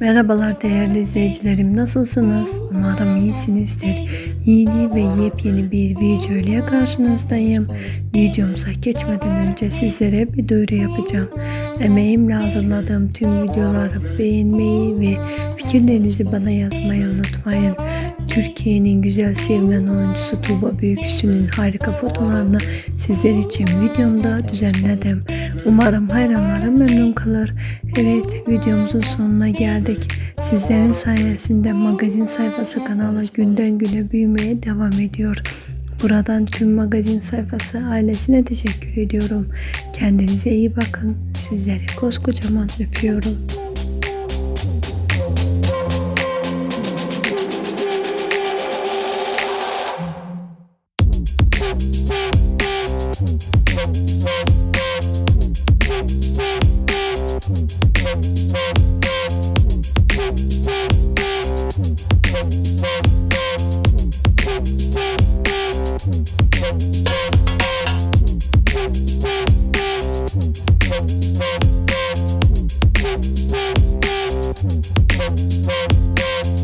Merhabalar değerli izleyicilerim nasılsınız? Umarım iyisinizdir. Yeni ve yepyeni bir video ile karşınızdayım. Videomuza geçmeden önce sizlere bir duyuru yapacağım. Emeğimle hazırladığım tüm videoları beğenmeyi ve fikirlerinizi bana yazmayı unutmayın. Türkiye'nin güzel sevilen oyuncusu Tuğba Büyüküstü'nün harika fotolarını sizler için videomda düzenledim. Umarım hayranlarım memnun kalır. Evet videomuzun sonuna geldik. Sizlerin sayesinde magazin sayfası kanalı günden güne büyümeye devam ediyor. Buradan tüm magazin sayfası ailesine teşekkür ediyorum. Kendinize iyi bakın. Sizleri koskocaman öpüyorum. Thank you.